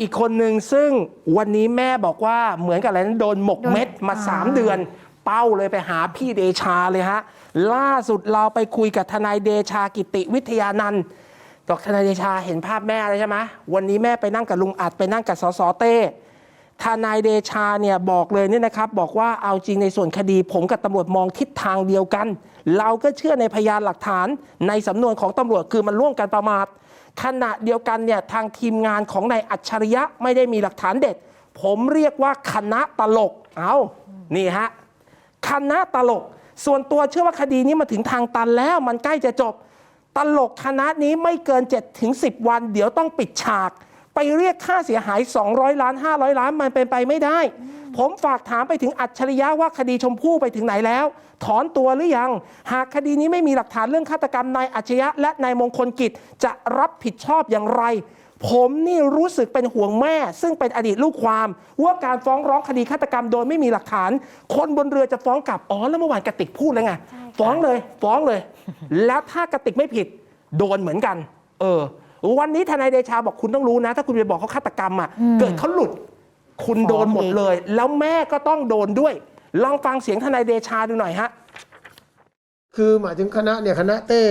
อีกคนหนึ่งซึ่งวันนี้แม่บอกว่าเหมือนกับอะไรนั้นโดนหมกเม็ดมาอ่า3 เดือน เป้าเลยไปหาพี่เดชาเลยฮะ ล่าสุดเราไปคุยกับทนายเดชากิติวิทยานันท์บอกทนายเดชาเห็นภาพแม่เลยใช่ไหมวันนี้แม่ไปนั่งกับลุงอัดไปนั่งกับสสเต้ ทนายเดชาเนี่ยบอกเลยเนี่ยนะครับบอกว่าเอาจริงในส่วนคดี ผมกับตำรวจมองทิศทางเดียวกัน เราก็เชื่อในพยานหลักฐานในสำนวนของตำรวจคือมันร่วมกันประมาทขณะเดียวกันเนี่ยทางทีมงานของนายอัจฉริยะไม่ได้มีหลักฐานเด็ด ผมเรียกว่าคณะตลกเอานี่ฮะคณะตลก ส่วนตัวเชื่อว่าคดีนี้มาถึงทางตันแล้วมันใกล้จะจบ ตลกคณะนี้ไม่เกิน7ถึง10วัน เดี๋ยวต้องปิดฉาก ไปเรียกค่าเสียหาย 200 ล้าน 500 ล้านมันเป็นไปไม่ได้ ผมฝากถามไปถึงอัจฉริยะว่าคดีชมพู่ไปถึงไหนแล้ว ถอนตัวหรือยัง หากคดีนี้ไม่มีหลักฐานเรื่องฆาตกรรมนายอัจฉริยะและนายมงคลกิจจะรับผิดชอบอย่างไร ผมนี่รู้สึกเป็นห่วงแม่ ซึ่งเป็นอดีตลูกความ ว่าการฟ้องร้องคดีฆาตกรรมโดยไม่มีหลักฐาน คนบนเรือจะฟ้องกลับอ๋อแล้วเมื่อวานกติกพูดแล้วไงฟ้องเลย ฟ้องเลย แล้วถ้ากติกไม่ผิด โดนเหมือนกัน เออ วันนี้ทนายเดชาบอกคุณต้องรู้นะ ถ้าคุณไปบอกเขาฆาตกรรมอะเกิดเขาหลุดคุณโดนหมดเลย แล้วแม่ก็ต้องโดนด้วย ลองฟังเสียงทนายเดชาดูหน่อยฮะคือหมายถึงคณะเนี่ยคณะเต้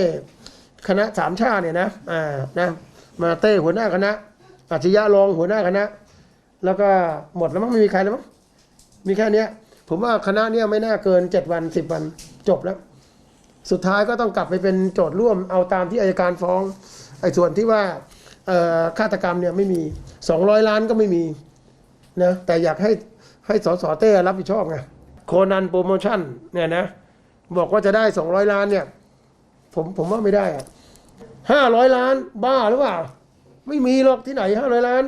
คณะสามชาติเนี่ยนะอ่านะมาเต้หัวหน้าคณะอัจฉริยะรองหัวหน้าคณะ แล้วก็หมดแล้วมั้งไม่มีใครแล้วมั้งมีแค่เนี้ย ผมว่าคณะเนี่ยไม่น่าเกินเจ็ดวันสิบวันจบแล้ว สุดท้ายก็ต้องกลับไปเป็นโจทย์ร่วมเอาตามที่อายการฟ้อง ไอ้ส่วนที่ว่าฆาตกรรมเนี่ยไม่มีสองร้อยล้านก็ไม่มีนะแต่อยากให้ให้สสเต้รับผิดชอบไงโคนันโปรโมชั่นเนี่ยนะบอกว่าจะได้สองร้อยล้านเนี่ย ผมผมว่าไม่ได้อะห้าร้อยล้านบ้าหรือเปล่า ไม่มีหรอกที่ไหนห้าร้อยล้าน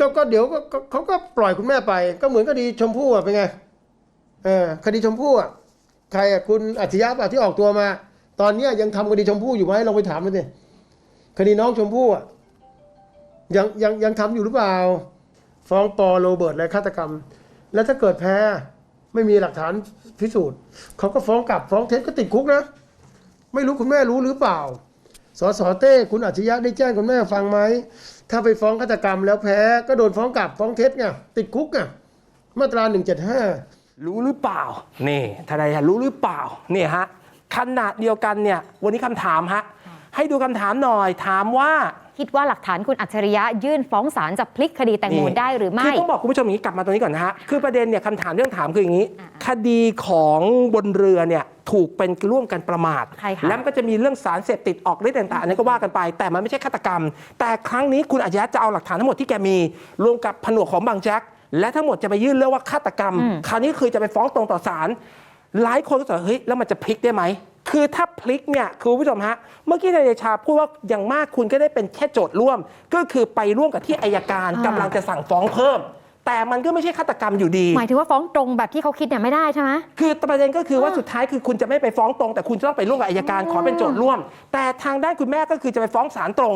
ก็ก็เดี๋ยวก็เขาก็ปล่อยคุณแม่ไป ก็เหมือนคดีชมพู่อะเป็นไงเออคดีชมพู่อะใครอะคุณอัจฉริยะป่ะที่ออกตัวมา ตอนเนี้ยยังทำคดีชมพู่อยู่ไหมลองไปถามมันสิ คดีน้องชมพู่อะยังยังยังทำอยู่หรือเปล่า ฟ้องปอโรเบิร์ตอะฆาตกรรม แล้วถ้าเกิดแพ้ไม่มีหลักฐานพิสูจน์เขาก็ฟ้องกลับฟ้องเท็จก็ติดคุกนะ ไม่รู้คุณแม่รู้หรือเปล่าสสเต้คุณอัจฉริยะได้แจ้งคุณแม่ฟังไหมถ้าไปฟ้องฆาตกรรมแล้วแพ้ก็โดนฟ้องกลับฟ้องเท็จไงติดคุกไงมาตรา 175 รู้หรือเปล่า นี่ทนายรู้หรือเปล่านี่ฮะขนาดเดียวกันเนี่ยวันนี้คำถามฮะ ให้ดูคำถามหน่อยถามว่าคิดว่าหลักฐานคุณอัจฉริยะยื่นฟ้องศาลจะพลิกคดีแตงโมนี่ได้หรือไม่คือต้องบอกคุณผู้ชมอย่างนี้กลับมาตรงนี้ก่อนนะฮะคือประเด็นเนี่ยคำถามเรื่องถามคืออย่างนี้อ่าคดีของบนเรือเนี่ยถูกเป็นร่วมกันประมาทใช่ค่ะแล้วมันก็จะมีเรื่องสารเสพติดออกฤทธิ์ต่างๆอันนี้ก็ว่ากันไป แต่มันไม่ใช่ฆาตกรรม แต่ครั้งนี้คุณอาชญะจะเอาหลักฐานทั้งหมดที่แกมีรวมกับผนวกของบางแจ็คและทั้งหมดจะไปยื่นเรื่องว่าฆาตกรรม คราวนี้คือจะไปฟ้องตรงต่อศาลหลายคนก็จะเฮ้ยแล้วมันจะพลิกได้ไหม คือถ้าพลิกเนี่ยคือคุณผู้ชมฮะ เมื่อกี้นายเดชาพูดว่าอย่างมากคุณก็ได้เป็นแค่โจทย์ร่วม ก็คือไปร่วมกับที่อายการอ่ากำลังจะสั่งฟ้องเพิ่ม แต่มันก็ไม่ใช่ฆาตกรรมอยู่ดี หมายถึงว่าฟ้องตรงแบบที่เขาคิดเนี่ยไม่ได้ใช่ไหม คือประเด็นก็คือว่าสุดท้ายคือคุณจะไม่ไปฟ้องตรง แต่คุณจะต้องไปร่วมกับอายการขอเป็นโจทย์ร่วม แต่ทางด้านคุณแม่ก็คือจะไปฟ้องศาลตรง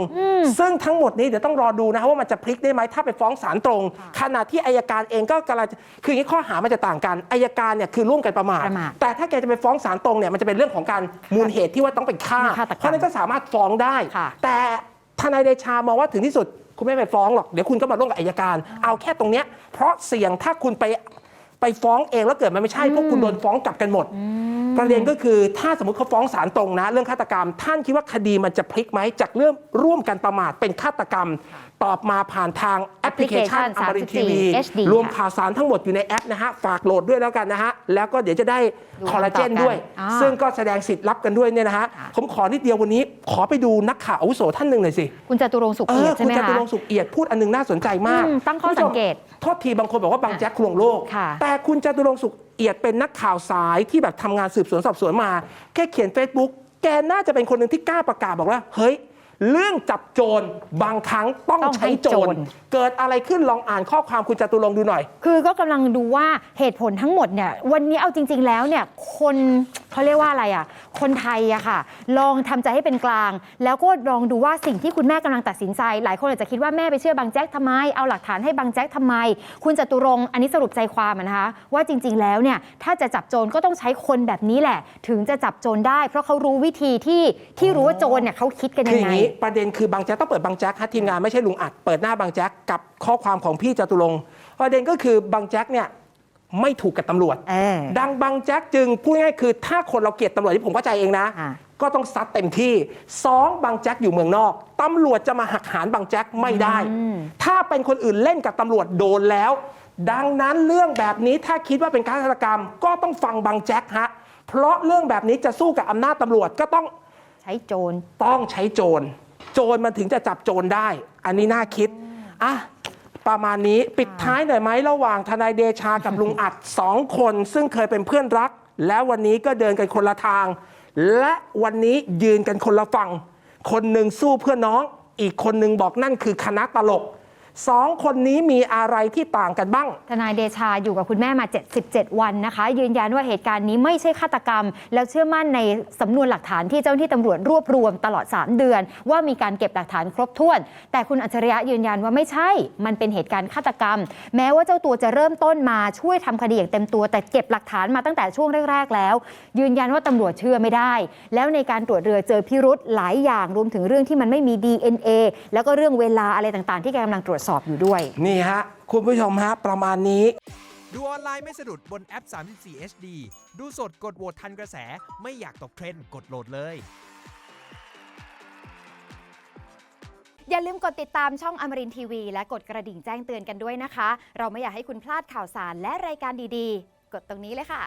ซึ่งทั้งหมดนี้เดี๋ยวต้องรอดูนะว่ามันจะพลิกได้ไหมถ้าไปฟ้องศาลตรง ขณะที่อายการเองก็กำลังจะคืออย่างนี้ข้อหามันจะต่างกันอายการเนี่ยคือร่วมกันประมาทประมาทแต่ถ้าแกจะไปฟ้องศาลตรงเนี่ยมันจะเป็นเรื่องของการมูลเหตุที่ว่าต้องเป็นฆ่าฆาตกรรมเพราะฉะนั้นก็สามารถฟ้องได้ ค่ะ แต่ทนายเดชามองว่าถึงที่สุด คุณไม่ไปฟ้องหรอกเดี๋ยวคุณก็มาร่วมกับอายการ เอาแค่ตรงเนี้ยเพราะเสี่ยงถ้าคุณไปไปฟ้องเองแล้วเกิดมันไม่ใช่พวกคุณโดนฟ้องกลับกันหมด ประเด็นก็คือถ้าสมมติเขาฟ้องศาลตรงนะ เรื่องฆาตกรรม ท่านคิดว่าคดีมันจะพลิกไหมจากเรื่องร่วมกันประมาทเป็นฆาตกรรม ตอบมาผ่านทางแอปพลิเคชันแออปมพลิรินเคทีชันวี HD รวมข่าวสารทั้งหมดอยู่ในแอปนะฮะ ฝากโหลดด้วยแล้วกันนะฮะ แล้วก็เดี๋ยวจะได้ดูคอลลาเจนต่อกันด้วย อ่า ซึ่งก็แสดงสิทธิ์รับกันด้วยเนี่ยนะฮะค่ะผมขอนิดเดียววันนี้ ขอไปดูนักข่าวอาวุโสท่านหนึ่งหน่อยสิ คุณจตุรงค์สุขเอเอียอดใช่คุไหณมจตุคะรงค์สุขเอียดพูดอันหนึงน่าสนใจมากอืมตั้งข้อสังเกตโทษทีบางคนบอกว่าบางแจ็คลวงโลก ค่ะแต่คุณจตุรงค์สุข เอียดเป็นนักข่าวสายที่แบบทำงานสืบสวนสอบสวนมา แค่เขียน Facebook แกน่าจะเป็นคนหนึ่งที่กล้าประกาศบอกว่า เฮ้ย เรื่องจับโจรบางครั้งต้องต้องใช้ให้โจโจร ร เกิดอะไรขึ้นลองอ่านข้อความคุณจตุรงค์ดูหน่อย คือก็กำลังดูว่าเหตุผลทั้งหมดเนี่ยวันนี้เอาจริง ๆ แล้วเนี่ยคนเขาเรียกว่าอะไรอะ คนไทยอะค่ะ ลองทำใจให้เป็นกลาง แล้วก็ลองดูว่าสิ่งที่คุณแม่กำลังตัดสินใจ หลายคนอาจจะคิดว่าแม่ไปเชื่อบางแจ๊กทำไม เอาหลักฐานให้บางแจ๊กทำไม คุณจตุรงค์อันนี้สรุปใจความอะนะคะ ว่าจริง ๆ แล้วเนี่ยถ้าจะจับโจรก็ต้องใช้คนแบบนี้แหละ ถึงจะจับโจรได้ เพราะเขารู้วิธีที่ที่รู้ว่าโจรเนี่ยเขาคิดกันคืยัองอย่าไงงนี้นี้ประเด็นคือบางแจ๊กต้องเปิดบางแจ๊กฮะทีมงานไม่ใช่ลุงอัดเปิดหน้าบางแจ๊กกับข้อความของพี่จตุรงค์ประเด็นก็คือบางแจ๊กเนี่ยไม่ถูกกับตำรวจ เออ ดังบางแจ๊กจึงพูดง่ายๆคือ ถ้าคนเราเกลียดตำรวจที่ผมเข้าใจเองนะ อ่าก็ต้องซัดเต็มที่สองบางแจ๊กอยู่เมืองนอกตำรวจจะมาหักหานบางแจ๊กไม่ได้ ถ้าเป็นคนอื่นเล่นกับตำรวจโดนแล้ว ดังนั้นเรื่องแบบนี้ถ้าคิดว่าเป็นการฆาตกรรม ก็ต้องฟังบางแจ๊กฮะเพราะเรื่องแบบนี้จะสู้กับอำนาจตำรวจก็ต้องใช้โจร ต้องใช้โจร โจรมันถึงจะจับโจรได้ อันนี้น่าคิดอะประมาณนี้ปิดท้ายหน่อยไหมระหว่างทนายเดชากับลุงอัดสองคน ซึ่งเคยเป็นเพื่อนรัก แล้ววันนี้ก็เดินกันคนละทาง และวันนี้ยืนกันคนละฝั่ง คนหนึ่งสู้เพื่อน้อง อีกคนหนึ่งบอกนั่นคือคณะตลก สองคนนี้มีอะไรที่ต่างกันบ้าง ทนายเดชาอยู่กับคุณแม่มา 77 วันนะคะ ยืนยันว่าเหตุการณ์นี้ไม่ใช่ฆาตกรรม แล้วเชื่อมั่นในสำนวนหลักฐานที่เจ้าหน้าที่ตำรวจรวบรวมตลอด 3 เดือน ว่ามีการเก็บหลักฐานครบถ้วน แต่คุณอัจฉริยะยืนยันว่าไม่ใช่ มันเป็นเหตุการณ์ฆาตกรรม แม้ว่าเจ้าตัวจะเริ่มต้นมาช่วยทำคดีอย่างเต็มตัว แต่เก็บหลักฐานมาตั้งแต่ช่วงแรก ๆ แล้ว ยืนยันว่าตำรวจเชื่อไม่ได้ แล้วในการตรวจเรือเจอพิรุธหลายอย่างรวมถึงเรื่องที่มันไม่มี DNA แล้วก็เรื่องเวลาอะไรต่างๆ ที่แกกำลังตรวจสอบอยู่ด้วย นี่ฮะ คุณผู้ชมฮะ ประมาณนี้ ดูออนไลน์ไม่สะดุดบนแอป 34 HD ดูสดกดโหวตทันกระแส ไม่อยากตกเทรนด์กดโหลดเลย อย่าลืมกดติดตามช่องอมรินทีวี และกดกระดิ่งแจ้งเตือนกันด้วยนะคะ เราไม่อยากให้คุณพลาดข่าวสารและรายการดีๆ กดตรงนี้เลยค่ะ